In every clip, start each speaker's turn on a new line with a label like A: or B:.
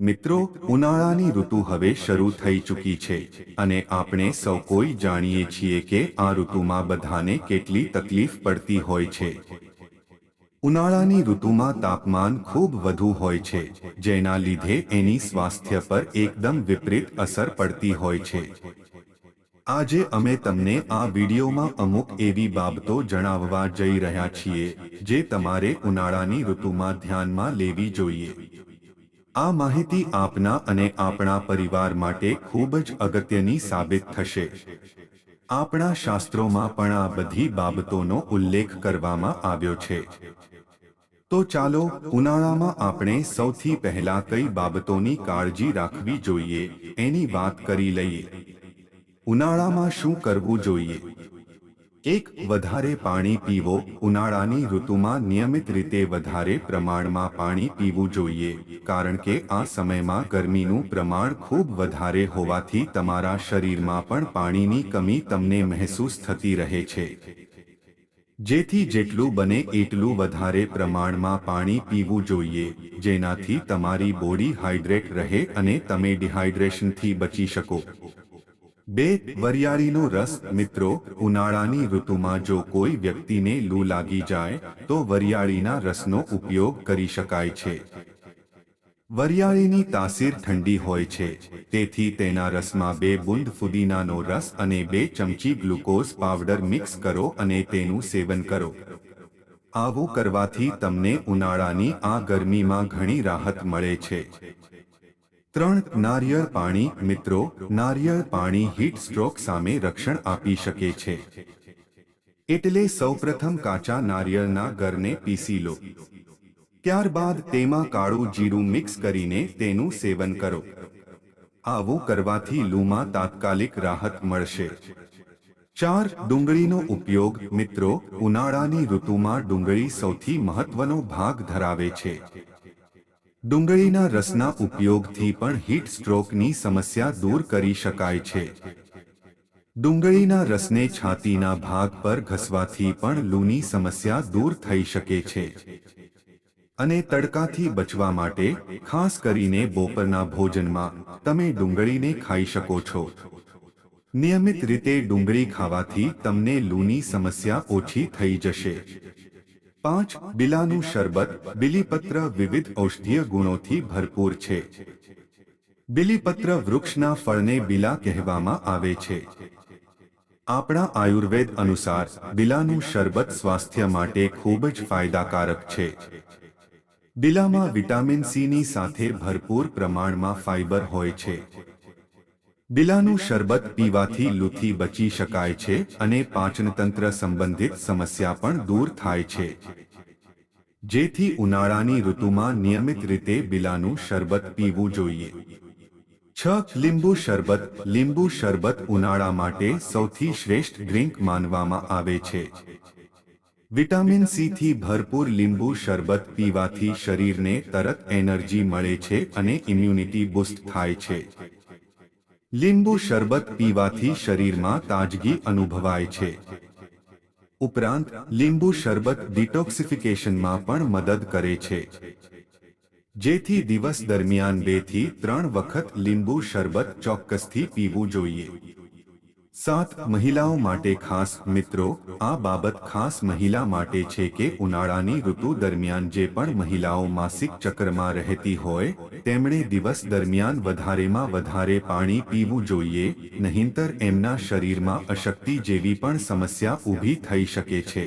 A: મિત્રો, ઉનાળાની ઋતુ હવે શરૂ થઈ ચૂકી છે અને આપણે સૌ કોઈ જાણીએ છીએ કે આ ઋતુમાં બધાને કેટલી તકલીફ પડતી હોય છે. ઉનાળાની ઋતુમાં તાપમાન ખૂબ વધુ હોય છે, જેના લીધે એની સ્વાસ્થ્ય પર એકદમ વિપરીત અસર પડતી હોય છે. આજે અમે તમને આ વિડીયોમાં અમુક એવી બાબતો જણાવવા જઈ રહ્યા છીએ, જે તમારે ઉનાળાની ઋતુમાં ધ્યાનમાં લેવી જોઈએ. આ માહિતી આપના અને આપણા પરિવાર માટે ખૂબ જ અગત્યની સાબિત થશે. આપણા શાસ્ત્રોમાં પણ આ બધી બાબતોનો ઉલ્લેખ કરવામાં આવ્યો છે. તો ચાલો, ઉનાળામાં આપણે સૌથી પહેલા કઈ બાબતોની કાળજી રાખવી જોઈએ, એની વાત કરી લઈએ. ઉનાળામાં શું કરવું જોઈએ? એક વધારે પાણી પીવો, ઉનાળાની ઋતુમાં નિયમિત રીતે વધારે પ્રમાણમાં પાણી પીવું જોઈએ, કારણ કે આ સમયમાં ગરમીનું પ્રમાણ ખૂબ વધારે હોવાથી તમારા શરીરમાં પણ પાણીની કમી તમને મહેસૂસ થતી રહે છે. જેથી જેટલું બને એટલું વધારે પ્રમાણમાં પાણી પીવું જોઈએ, જેનાથી તમારી બોડી હાઇડ્રેટ રહે અને તમે ડિહાઇડ્રેશનથી બચી શકો. બે વરિયાળીનો રસ, મિત્રો, ઉનાળાની ઋતુમાં જો કોઈ વ્યક્તિને લૂ લાગી જાય, તો વરિયાળીના રસનો ઉપયોગ કરી શકાય છે. વરિયાળીની તાસીર ઠંડી હોય છે, તેથી તેના રસમાં બે બુંદ ફુદીનાનો રસ અને બે ચમચી ગ્લુકોઝ પાવડર મિક્સ કરો અને તેનું સેવન કરો. આવું કરવાથી તમને ઉનાળાની આ ગરમીમાં ઘણી રાહત મળે છે. ત્રણ નારિયેળ પાણી મિત્રો, નારિયેળ પાણી હીટ સ્ટ્રોક સામે રક્ષણ આપી શકે છે. એટલે સૌપ્રથમ કાચા નારિયેળના ગરને પીસી લો. ત્યારબાદ તેમાં કાળું જીરું મિક્સ કરીને તેનું સેવન કરો. આવું કરવાથી લૂમાં તાત્કાલિક રાહત મળશે. ચાર, ડુંગળીનો ઉપયોગ મિત્રો, ઉનાળાની ઋતુમાં ડુંગળી સૌથી મહત્વનો ભાગ ધરાવે છે. ડુંગળીના રસના ઉપયોગથી પણ હીટ સ્ટ્રોકની સમસ્યા દૂર કરી શકાય છે. ડુંગળીના રસને છાતીના ભાગ પર ઘસવાથી પણ લૂની સમસ્યા દૂર થઈ શકે છે. અને તડકાથી બચવા માટે, ખાસ કરીને બપોરના ભોજનમાં, તમે ડુંગળીને ખાઈ શકો છો. નિયમિત રીતે ડુંગળી ખાવાથી તમને લૂની સમસ્યા ઓછી થઈ જશે. પાંચ બિલાનું શરબત બિલીપત્ર વિવિધ ઔષધીય ગુણોથી ભરપૂર છે. બિલીપત્ર વૃક્ષના ફળને બિલા કહેવામાં આવે છે. આપણા આયુર્વેદ અનુસાર બિલાનું શરબત સ્વાસ્થ્ય માટે ખૂબ જ ફાયદાકારક છે. બિલામાં વિટામિન સીની સાથે ભરપૂર પ્રમાણમાં ફાઇબર હોય છે. બિલાનું શરબત પીવાથી લૂથી બચી શકાય છે અને પાચનતંત્ર સંબંધિત સમસ્યા પણ દૂર થાય છે. જેથી ઉનાળાની ઋતુમાં નિયમિત રીતે બિલાનું શરબત પીવું જોઈએ. છ લીંબુ શરબત લીંબુ શરબત ઉનાળા માટે સૌથી શ્રેષ્ઠ ડ્રિંક માનવામાં આવે છે. વિટામિન સી થી ભરપૂર લીંબુ શરબત પીવાથી શરીરને તરત એનર્જી મળે છે અને ઇમ્યુનિટી બુસ્ટ થાય છે. લીંબુ શરબત પીવાથી શરીરમાં તાજગી અનુભવાય છે. ઉપરાંત, લીંબુ શરબત ડિટોક્સિફિકેશનમાં પણ મદદ કરે છે. જેથી દિવસ દરમિયાન બેથી ત્રણ વખત લીંબુ શરબત ચોક્કસથી પીવું જોઈએ. સાત મહિલાઓ માટે ખાસ મિત્રો, આ બાબત ખાસ મહિલા માટે છે કે ઉનાળાની ઋતુ દરમિયાન જે પણ મહિલાઓ માસિક ચક્રમાં રહેતી હોય, તેમણે દિવસ દરમિયાન વધારેમાં વધારે પાણી પીવું જોઈએ, નહીંતર એમના શરીરમાં અશક્તિ જેવી પણ સમસ્યા ઊભી થઈ શકે છે.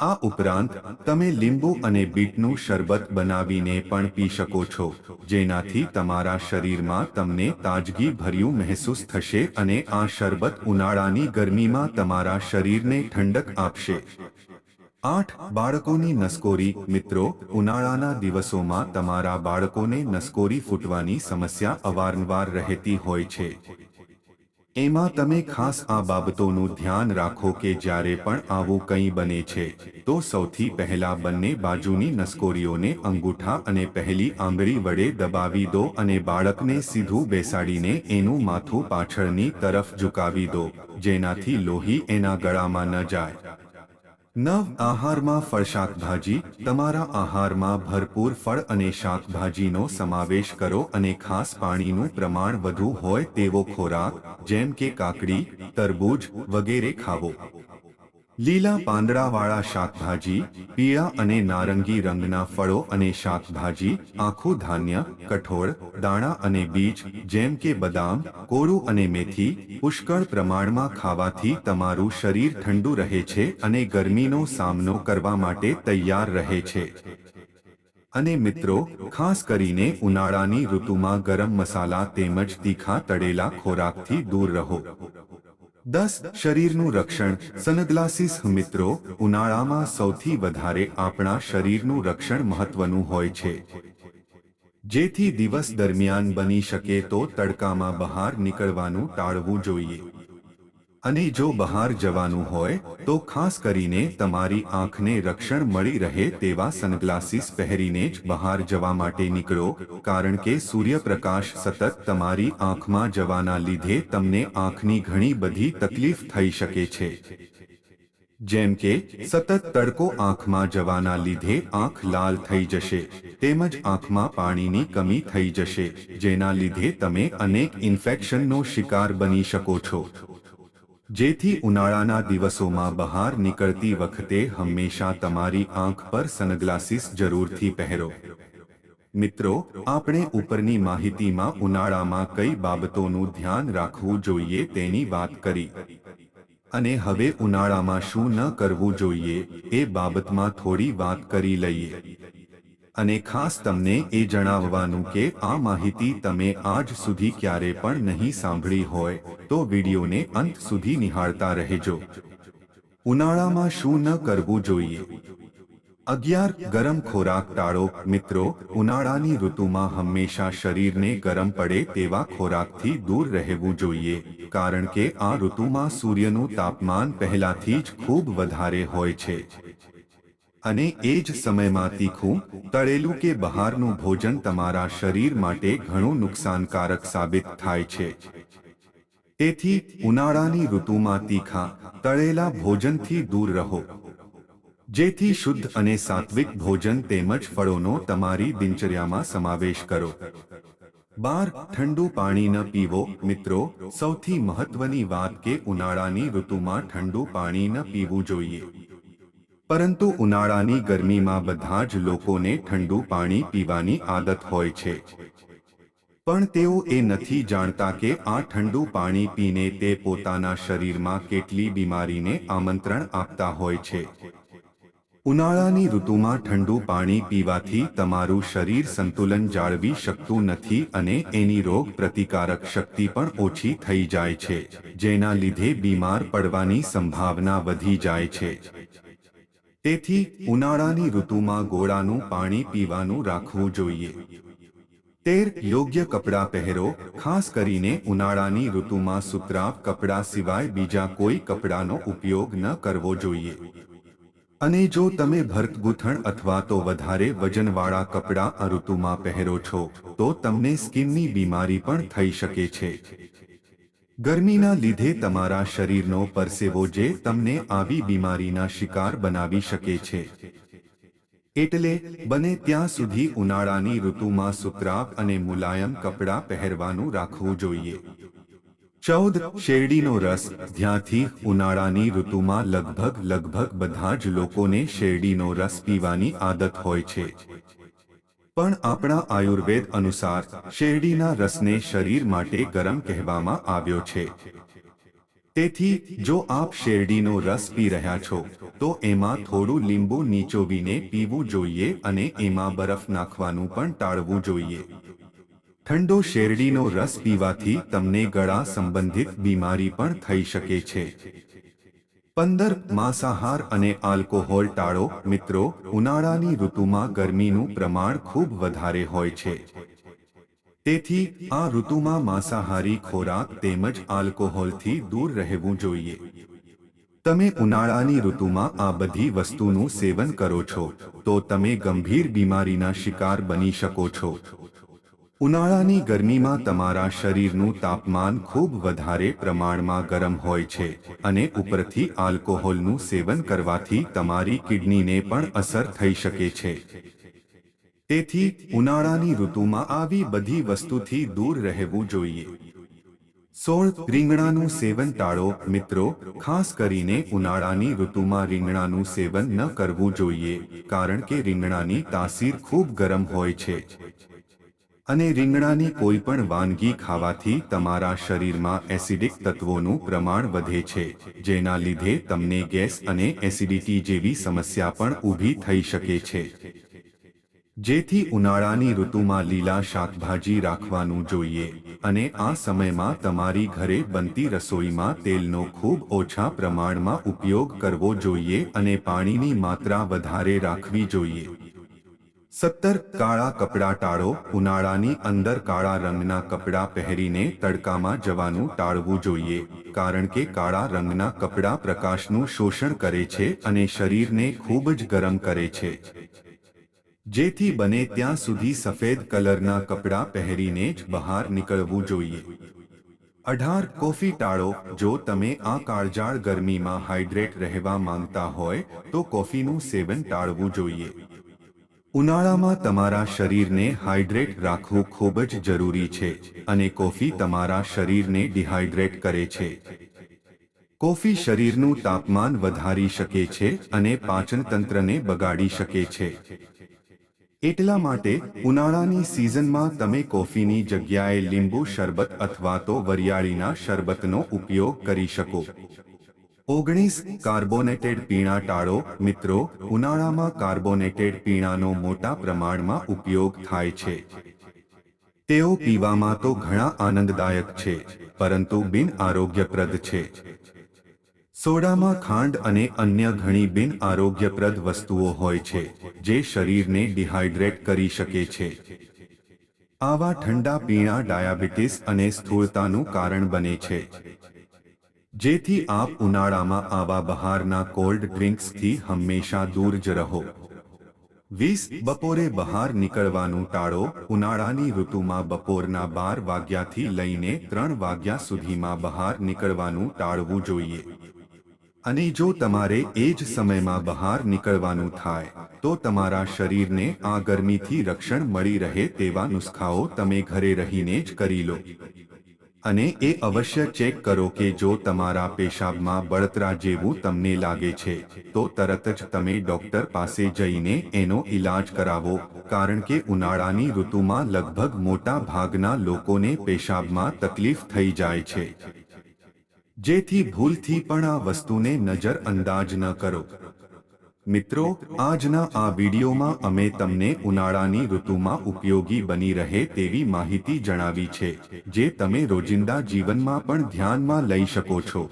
A: આ ઉપરાંત, તમે લીંબુ અને બીટનું શરબત બનાવીને પણ પી શકો છો, જેનાથી તમારા શરીરમાં તમને તાજગી ભર્યું મહેસૂસ થશે અને આ શરબત ઉનાળાની ગરમીમાં તમારા શરીરને ઠંડક આપશે. આઠ, બાળકોની નસકોરી. મિત્રો, ઉનાળાના દિવસોમાં તમારા બાળકોને નસકોરી ફૂટવાની સમસ્યા અવારનવાર રહેતી હોય છે. એમાં તમે ખાસ આ બાબતોનું ધ્યાન રાખો કે જ્યારે પણ આવું કંઈ બને છે, તો સૌથી પહેલા બંને બાજુની નસકોરીઓને અંગૂઠા અને પહેલી આંગળી વડે દબાવી દો અને બાળકને સીધું બેસાડીને એનું માથું પાછળની તરફ ઝુકાવી દો, જેનાથી લોહી એના ગળામાં ન જાય. નવ આહારમાં ફળ શાકભાજી, તમારા આહારમાં ભરપૂર ફળ અને શાકભાજીનો સમાવેશ કરો અને ખાસ પાણીનું પ્રમાણ વધુ હોય તેવો ખોરાક, જેમ કે કાકડી, તરબૂજ વગેરે ખાવો. લીલા પાંદડાવાળા શાકભાજી, પીળા અને નારંગી રંગના ફળો અને શાકભાજી, આખું ધાન્ય, કઠોળ, દાણા અને બીજ, જેમ કે બદામ, કોરું અને મેથી, પુષ્કળ પ્રમાણમાં ખાવાથી તમારું શરીર ઠંડુ રહે છે અને ગરમીનો સામનો કરવા માટે તૈયાર રહે છે. અને મિત્રો, ખાસ કરીને ઉનાળાની ઋતુમાં ગરમ મસાલા તેમજ તીખા તળેલા ખોરાકથી દૂર રહો. દસ શરીરનું રક્ષણ. સનગ્લાસીસ મિત્રો, ઉનાળામાં સૌથી વધારે આપણા શરીરનું રક્ષણ મહત્વનું હોય છે. જેથી દિવસ દરમિયાન બની શકે તો તડકામાં બહાર નીકળવાનું ટાળવું જોઈએ. અને જો બહાર જવાનું હોય, તો ખાસ કરીને તમારી આંખને રક્ષણ મળી રહે તેવા સનગ્લાસીસ પહેરીને જ બહાર જવા માટે નીકળો, કારણ કે સૂર્યપ્રકાશ સતત તમારી આંખમાં જવાના લીધે તમને આંખની ઘણી બધી તકલીફ થઈ શકે છે. જેમ કે, સતત તડકો આંખમાં જવાના લીધે આંખ લાલ થઈ જશે, તેમજ આંખમાં પાણીની કમી થઈ જશે, જેના લીધે તમે અનેક ઇન્ફેક્શનનો શિકાર બની શકો છો. જેથી ઉનાળાના દિવસોમાં બહાર નીકળતી વખતે હંમેશા તમારી આંખ પર સનગ્લાસીસ જરૂરથી પહેરો. મિત્રો, આપણે ઉપરની માહિતીમાં ઉનાળામાં કઈ બાબતોનું ધ્યાન રાખવું જોઈએ તેની વાત કરી. અને હવે ઉનાળામાં શું ન કરવું જોઈએ એ બાબતમાં થોડી વાત કરી લઈએ. અને ખાસ તમને એ જણાવવાનું કે આ માહિતી તમે આજ સુધી ક્યારે પણ નહીં સાંભળી હોય, તો વિડીયોને અંત સુધી નિહાળતા રહેજો. ઉનાળામાં શું ન કરવું જોઈએ? અગિયાર ગરમ ખોરાક ટાળો, મિત્રો. ઉનાળાની ઋતુમાં હંમેશા શરીરને ગરમ પડે તેવા ખોરાકથી દૂર રહેવું જોઈએ, કારણ કે આ ઋતુમાં સૂર્યનું તાપમાન પહેલાથી જ ખૂબ વધારે હોય છે. અને એ જ સમયમાં તીખું તળેલું કે બહારનું ભોજન તમારા શરીર માટે ઘણું નુકસાનકારક સાબિત થાય છે. તેથી, ઉનાળાની ઋતુમાં તીખા, તળેલા ભોજનથી દૂર રહો. જેથી શુદ્ધ અને સાત્વિક ભોજન તેમજ ફળોનો તમારી દિનચર્યામાં સમાવેશ કરો. બાર, ઠંડુ પાણી ન પીવો. મિત્રો, સૌથી મહત્વની વાત કે ઉનાળાની ઋતુમાં ઠંડુ પાણી ન પીવું જોઈએ. પરંતુ ઉનાળાની ગરમીમાં બધા જ લોકોને ઠંડુ પાણી પીવાની આદત હોય છે. પણ તેઓ એ નથી જાણતા કે આ ઠંડુ પાણી પીને તે પોતાના શરીરમાં કેટલી બીમારીને આમંત્રણ આપતા હોય છે. ઉનાળાની ઋતુમાં ઠંડુ પાણી પીવાથી તમારું શરીર સંતુલન જાળવી શકતું નથી અને એની રોગ પ્રતિકારક શક્તિ પણ ઓછી થઈ જાય છે, જેના લીધે બીમાર પડવાની સંભાવના વધી જાય છે. તેથી ઉનાળાની ઋતુમાં ગોળાનું પાણી પીવાનું રાખવું જોઈએ. તેર યોગ્ય કપડાં પહેરો, ખાસ કરીને ઉનાળાની ઋતુમાં સુતરાવ કપડાં સિવાય બીજા કોઈ કપડાનો ઉપયોગ ન કરવો જોઈએ. અને જો તમે ભરતગૂંથણ અથવા તો વધારે વજનવાળા કપડાં આ ઋતુમાં પહેરો છો, તો તમને સ્કિનની બીમારી પણ થઈ શકે છે. ગરમીના લીધે તમારા શરીરનો પરસેવો જે તમને આવી બીમારીના શિકાર બનાવી શકે છે. એટલે, બને ત્યાં સુધી ઉનાળાની ઋતુમાં સુતરાપ અને મુલાયમ કપડાં પહેરવાનું રાખવું જોઈએ. ચૌદ, શેરડીનો રસ. જ્યાંથી ઉનાળાની ઋતુમાં લગભગ લગભગ બધા જ લોકોને શેરડીનો રસ પીવાની આદત હોય છે. પણ આપણા આયુર્વેદ અનુસાર શેરડીના રસને શરીર માટે ગરમ કહેવામાં આવ્યો છે. તેથી, જો આપ શેરડીનો રસ પી રહ્યા છો, તો એમાં થોડું લીંબુ નીચોવીને પીવું જોઈએ અને એમાં બરફ નાખવાનું પણ ટાળવું જોઈએ. ઠંડો શેરડીનો રસ પીવાથી તમને ગળા સંબંધિત બીમારી પણ થઈ શકે છે. પંદર માંસાહાર અને આલ્કોહોલ ટાળો, મિત્રો, ઉનાળાની ઋતુમાં ગરમીનું પ્રમાણ ખૂબ વધારે હોય છે. તેથી, આ ઋતુમાં માંસાહારી ખોરાક તેમજ આલ્કોહોલથી દૂર રહેવું જોઈએ. તમે ઉનાળાની ઋતુમાં આ બધી વસ્તુનું સેવન કરો છો, તો તમે ગંભીર બીમારીના શિકાર બની શકો છો. ઉનાળાની ગરમીમાં તમારા શરીરનું તાપમાન ખૂબ વધારે પ્રમાણમાં ગરમ હોય છે અને ઉપરથી આલ્કોહોલનું સેવન કરવાથી તમારી કિડનીને પણ અસર થઈ શકે છે. તેથી, ઉનાળાની ઋતુમાં આવી બધી વસ્તુથી દૂર રહેવું જોઈએ. સોળ, રીંગણાનું સેવન ટાળો. મિત્રો, ખાસ કરીને ઉનાળાની ઋતુમાં રીંગણાનું સેવન ન કરવું જોઈએ, કારણ કે રીંગણાની તાસીર ખૂબ ગરમ હોય છે. અને રીંગણાની કોઈ પણ વાનગી ખાવાથી તમારા શરીરમાં એસિડિક તત્વોનું પ્રમાણ વધે છે, જેના લીધે તમને ગેસ અને એસિડિટી જેવી સમસ્યા પણ ઊભી થઈ શકે છે. જેથી ઉનાળાની ઋતુમાં લીલા શાકભાજી રાખવાનું જોઈએ અને આ સમયમાં તમારી ઘરે બનતી રસોઈમાં તેલનો ખૂબ ઓછા પ્રમાણમાં ઉપયોગ કરવો જોઈએ અને પાણીની માત્રા વધારે રાખવી જોઈએ. સત્તર કાળા કપડાં ટાળો, ઉનાળાની અંદર કાળા રંગના કપડાં પહેરીને તડકામાં જવાનું ટાળવું જોઈએ, કારણ કે કાળા રંગના કપડાં પ્રકાશનું શોષણ કરે છે અને શરીરને ખૂબ જ ગરમ કરે છે. જેથી બને ત્યાં સુધી સફેદ કલરના કપડાં પહેરીને જ બહાર નીકળવું જોઈએ. અઢાર કોફી ટાળો, જો તમે આ કાળજાળ ગરમીમાં હાઇડ્રેટ રહેવા માંગતા હોય, તો કોફીનું સેવન ટાળવું જોઈએ. ઉનાળામાં તમારા શરીરને હાઇડ્રેટ રાખવું ખૂબ જ જરૂરી છે અને કોફી તમારા શરીરને ડિહાઇડ્રેટ કરે છે. કોફી શરીરનું તાપમાન વધારી શકે છે અને પાચનતંત્રને બગાડી શકે છે. એટલા માટે ઉનાળાની સિઝનમાં તમે કોફીની જગ્યાએ લીંબુ શરબત અથવા તો વરિયાળીના શરબતનો ઉપયોગ કરી શકો. ઓગણીસ કાર્બોનેટેડ પીણા ટાળો. મિત્રો, ઉનાળામાં કાર્બોનેટેડ પીણાનો મોટા પ્રમાણમાં ઉપયોગ થાય છે. તેઓ પીવામાં તો ઘણા આનંદદાયક છે, પરંતુ બિન આરોગ્યપ્રદ છે. સોડામાં ખાંડ અને અન્ય ઘણી બિન આરોગ્યપ્રદ વસ્તુઓ હોય છે, જે શરીરને ડિહાઇડ્રેટ કરી શકે છે. આવા ઠંડા પીણા ડાયાબિટીસ અને સ્થૂળતાનું કારણ બને છે. જેથી આપ ઉનાળામાં આવા બહારના કોલ્ડ ડ્રિંક્સથી હંમેશા દૂર જ રહો. વીસ બપોરે બહાર નીકળવાનું ટાળો, ઉનાળાની ઋતુમાં બપોરના બાર વાગ્યાથી લઈને ત્રણ વાગ્યા સુધીમાં બહાર નીકળવાનું ટાળવું જોઈએ. અને જો તમારે એ જ સમયમાં બહાર નીકળવાનું થાય, તો તમારા શરીરને આ ગરમીથી રક્ષણ મળી રહે તેવા નુસ્ખાઓ તમે ઘરે રહીને જ કરી લો. અને એ અવશ્ય ચેક કરો કે જો તમારા પેશાબમાં બળતરા જેવું તમને લાગે છે, તો તરત જ તમે ડોક્ટર પાસે જઈને એનો ઈલાજ કરાવો, કારણ કે ઉનાળાની ઋતુમાં લગભગ મોટા ભાગના લોકોને પેશાબમાં તકલીફ થઈ જાય છે. જેથી ભૂલથી પણ આ વસ્તુને નજરઅંદાજ ન કરો. મિત્રો, આજના આ વિડીયોમાં અમે તમને ઉનાળાની ઋતુમાં ઉપયોગી બની રહે તેવી માહિતી જણાવી છે, જે તમે રોજિંદા જીવનમાં પણ ધ્યાનમાં લઈ શકો છો.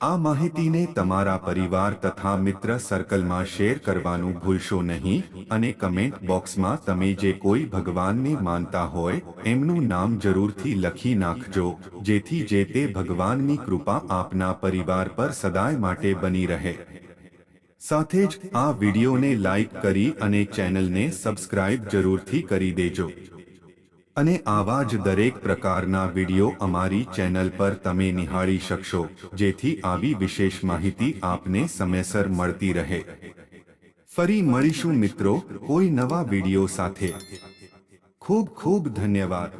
A: આ માહિતીને તમારા પરિવાર તથા મિત્ર સર્કલમાં શેર કરવાનું ભૂલશો નહીં અને કમેન્ટ બોક્સમાં તમે જે કોઈ ભગવાનને માનતા હોય, એમનું નામ જરૂરથી લખી નાખજો, જેથી જે તે ભગવાનની કૃપા આપના પરિવાર પર સદાય માટે બની રહે. સાથે જ આ વિડીયોને લાઇક કરી અને ચેનલને સબસ્ક્રાઇબ જરૂરથી કરી દેજો. અને આવા જ દરેક પ્રકારના વીડિયો અમારી ચેનલ પર તમે નિહાળી શકશો, જેથી આવી વિશેષ માહિતી આપને સમયસર મળતી રહે. ફરી મળીશું મિત્રો કોઈ નવા વીડિયો સાથે. ખૂબ ખૂબ ધન્યવાદ.